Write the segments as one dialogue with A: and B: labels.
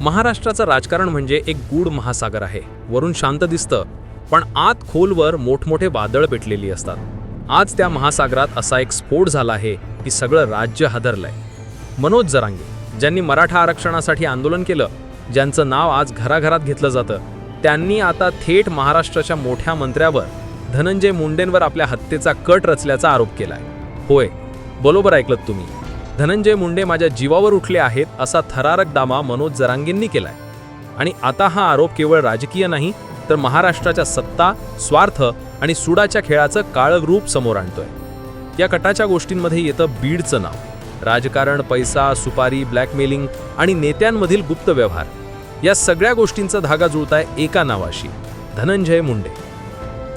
A: महाराष्ट्राचं राजकारण म्हणजे एक गूढ महासागर आहे. वरून शांत दिसतं पण आत खोलवर मोठमोठे वादळ पेटलेली असतात. आज त्या महासागरात असा एक स्फोट झाला आहे की सगळं राज्य हादरलंय. मनोज जरांगे ज्यांनी मराठा आरक्षणासाठी आंदोलन केलं ज्यांचं नाव आज घराघरात घेतलं जातं त्यांनी आता थेट महाराष्ट्राच्या मोठ्या मंत्र्यावर धनंजय मुंडेंवर आपल्या हत्येचा कट रचल्याचा आरोप केलाय. होय बरोबर ऐकलत तुम्ही. धनंजय मुंडे माझ्या जीवावर उठले आहेत असा थरारक दामा मनोज जरांगेंनी केलाय. आणि आता हा आरोप केवळ राजकीय नाही तर महाराष्ट्राच्या सत्ता स्वार्थ आणि सुडाच्या खेळाचं काळं रूप समोर आणतोय. या कटाच्या गोष्टींमध्ये येतं बीडचं नाव. राजकारण पैसा सुपारी ब्लॅकमेलिंग आणि नेत्यांमधील गुप्त व्यवहार. या सगळ्या गोष्टींचा धागा जुळताय एका नावाशी धनंजय मुंडे.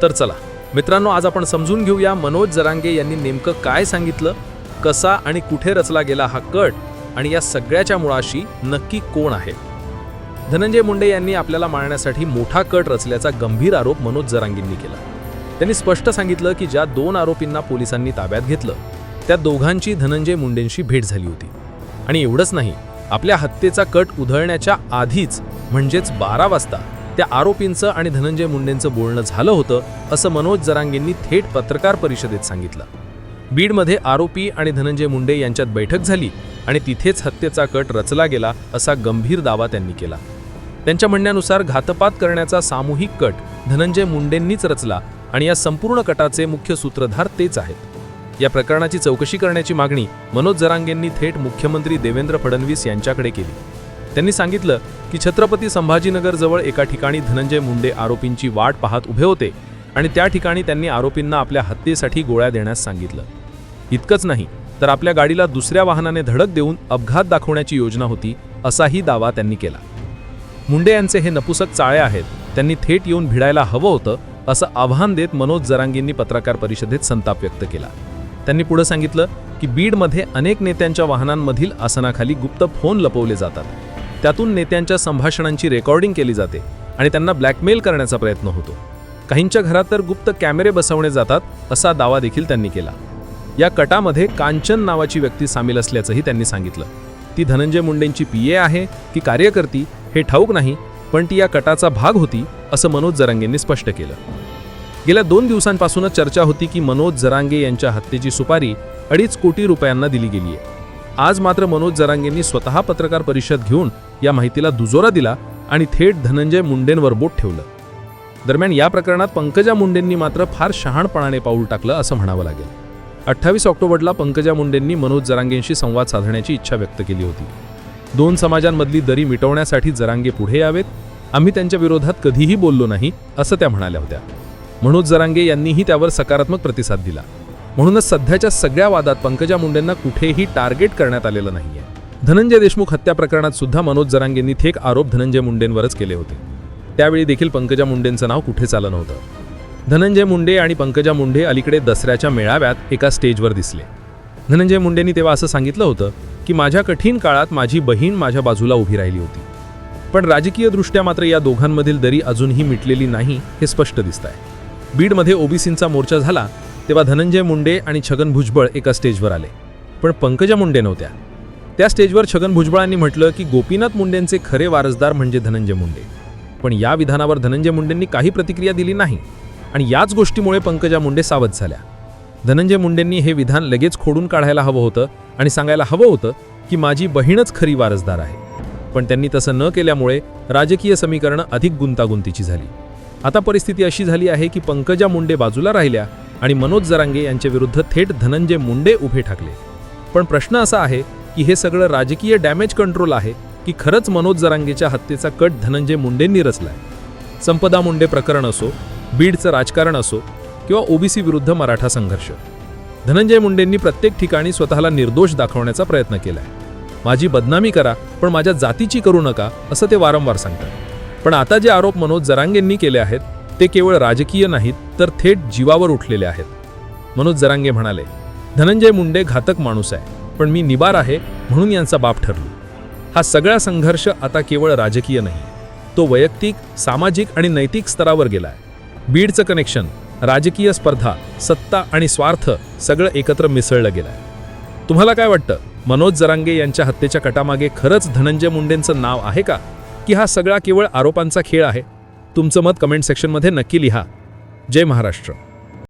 A: तर चला मित्रांनो आज आपण समजून घेऊया मनोज जरांगे यांनी नेमकं काय सांगितलं कसा आणि कुठे रचला गेला हा कट आणि या सगळ्याच्या मुळाशी नक्की कोण आहे? धनंजय मुंडे यांनी आपल्याला मारण्यासाठी मोठा कट रचल्याचा गंभीर आरोप मनोज जरांगींनी केला. त्यांनी स्पष्ट सांगितलं की ज्या दोन आरोपींना पोलिसांनी ताब्यात घेतलं त्या दोघांची धनंजय मुंडेंशी भेट झाली होती. आणि एवढंच नाही आपल्या हत्येचा कट उधळण्याच्या आधीच म्हणजेच बारा वाजता त्या आरोपींचं आणि धनंजय मुंडेंचं बोलणं झालं होतं असं मनोज जरांगेंनी थेट पत्रकार परिषदेत सांगितलं. बीडमध्ये आरोपी आणि धनंजय मुंडे यांच्यात बैठक झाली आणि तिथेच हत्येचा कट रचला गेला असा गंभीर दावा त्यांनी केला. त्यांच्या म्हणण्यानुसार घातपात करण्याचा सामूहिक कट धनंजय मुंडेंनीच रचला आणि या संपूर्ण कटाचे मुख्य सूत्रधार तेच आहेत. या प्रकरणाची चौकशी करण्याची मागणी मनोज जरांगेंनी थेट मुख्यमंत्री देवेंद्र फडणवीस यांच्याकडे केली. त्यांनी सांगितलं की छत्रपती संभाजीनगरजवळ एका ठिकाणी धनंजय मुंडे आरोपींची वाट पाहत उभे होते आणि त्या ठिकाणी त्यांनी आरोपींना आपल्या हत्येसाठी गोळ्या देण्यास सांगितलं. इतकंच नाही तर आपल्या गाडीला दुसऱ्या वाहनाने धडक देऊन अपघात दाखवण्याची योजना होती असाही दावा त्यांनी केला. मुंडे यांचे हे नपुसक चाळे आहेत त्यांनी थेट येऊन भिडायला हवं होतं असं आव्हान देत मनोज जरांगींनी पत्रकार परिषदेत संताप व्यक्त केला. त्यांनी पुढे सांगितलं की बीडमध्ये अनेक नेत्यांच्या वाहनांमधील आसनाखाली गुप्त फोन लपवले जातात. त्यातून नेत्यांच्या संभाषणांची रेकॉर्डिंग केली जाते आणि त्यांना ब्लॅकमेल करण्याचा प्रयत्न होतो. काहींच्या घरात तर गुप्त कॅमेरे बसवणे जातात असा दावा देखील त्यांनी केला. या कटामध्ये कांचन नावाची व्यक्ती सामील असल्याचंही त्यांनी सांगितलं. ती धनंजय मुंडेंची पी ए आहे की कार्यकर्ती हे ठाऊक नाही पण ती या कटाचा भाग होती असं मनोज जरांगेंनी स्पष्ट केलं. गेल्या दोन दिवसांपासूनच चर्चा होती की मनोज जरांगे यांच्या हत्येची सुपारी अडीच कोटी रुपयांना दिली गेली आहे आज मात्र मनोज जरांगेंनी स्वतः पत्रकार परिषद घेऊन या माहितीला दुजोरा दिला आणि थेट धनंजय मुंडेंवर बोट ठेवलं. दरम्यान या प्रकरणात पंकजा मुंडेंनी मात्र फार शहाणपणाने पाऊल टाकलं असं म्हणावं लागेल. अठ्ठावीस ऑक्टोबरला पंकजा मुंडेंनी मनोज जरांगेंशी संवाद साधण्याची इच्छा व्यक्त केली होती. दोन समाजांमधली दरी मिटवण्यासाठी जरांगे पुढे यावेत. आम्ही त्यांच्या विरोधात कधीही बोललो नाही असं त्या म्हणाल्या होत्या. मनोज जरांगे यांनीही त्यावर सकारात्मक प्रतिसाद दिला. म्हणूनच सध्याच्या सगळ्या वादात पंकजा मुंडेंना कुठेही टार्गेट करण्यात आलेलं नाहीये. धनंजय देशमुख हत्या प्रकरणात सुद्धा मनोज जरांगेंनी थेट आरोप धनंजय मुंडेंवरच केले होते. त्यावेळी देखील पंकजा मुंडेंचं नाव कुठे चालं नव्हतं. धनंजय मुंडे आणि पंकजा मुंडे अलीकडे दसऱ्याच्या मेळाव्यात एका स्टेजवर दिसले. धनंजय मुंडेंनी तेव्हा असं सांगितलं होतं की माझ्या कठीण काळात माझी बहीण माझ्या बाजूला उभी राहिली होती. पण राजकीयदृष्ट्या मात्र या दोघांमधील दरी अजूनही मिटलेली नाही हे स्पष्ट दिसत आहे बीडमध्ये ओबीसींचा मोर्चा झाला तेव्हा धनंजय मुंडे आणि छगन भुजबळ एका स्टेजवर आले. पण पंकजा मुंडे नव्हत्या. त्या स्टेजवर छगन भुजबळांनी म्हटलं की गोपीनाथ मुंडेंचे खरे वारसदार म्हणजे धनंजय मुंडे. पण या विधानावर धनंजय मुंडेंनी काही प्रतिक्रिया दिली नाही. आणि याच गोष्टीमुळे पंकजा मुंडे सावध झाल्या. धनंजय मुंडेंनी हे विधान लगेच खोडून काढायला हवं होतं आणि सांगायला हवं होतं की माझी बहीणच खरी वारसदार आहे. पण त्यांनी तसं न केल्यामुळे राजकीय समीकरणं अधिक गुंतागुंतीची झाली. आता परिस्थिती अशी झाली आहे की पंकजा मुंडे बाजूला राहिल्या आणि मनोज जरांगे यांच्या विरुद्ध थेट धनंजय मुंडे उभे ठाकले. पण प्रश्न असा आहे की हे सगळं राजकीय डॅमेज कंट्रोल आहे की खरंच मनोज जरांगेच्या हत्येचा कट धनंजय मुंडेंनी रचलाय. संपदा मुंडे प्रकरण असो बीडचं राजकारण असो किंवा ओबीसी विरुद्ध मराठा संघर्ष. धनंजय मुंडेंनी प्रत्येक ठिकाणी स्वतःला निर्दोष दाखवण्याचा प्रयत्न केलाय. माझी बदनामी करा पण माझ्या जातीची करू नका असं ते वारंवार सांगतात. पण आता जे आरोप मनोज जरांगेंनी केले आहेत ते केवळ राजकीय नाहीत तर थेट जीवावर उठलेले आहेत. मनोज जरांगे म्हणाले धनंजय मुंडे घातक माणूस आहे पण मी निबार आहे म्हणून यांचा बाप ठरलो. हा सगळा संघर्ष आता केवळ राजकीय नाही. तो वैयक्तिक सामाजिक आणि नैतिक स्तरावर गेलाय. बीडचं कनेक्शन राजकीय स्पर्धा सत्ता आणि स्वार्थ सगळं एकत्र मिसळलं गेलंय. तुम्हाला काय वाटतं?
B: मनोज जरांगे यांच्या हत्येच्या कटामागे खरंच धनंजय मुंडेंचं नाव आहे का? की हा सगळा केवळ आरोपांचा खेळ आहे? तुमचं मत कमेंट सेक्शनमध्ये नक्की लिहा. जय महाराष्ट्र.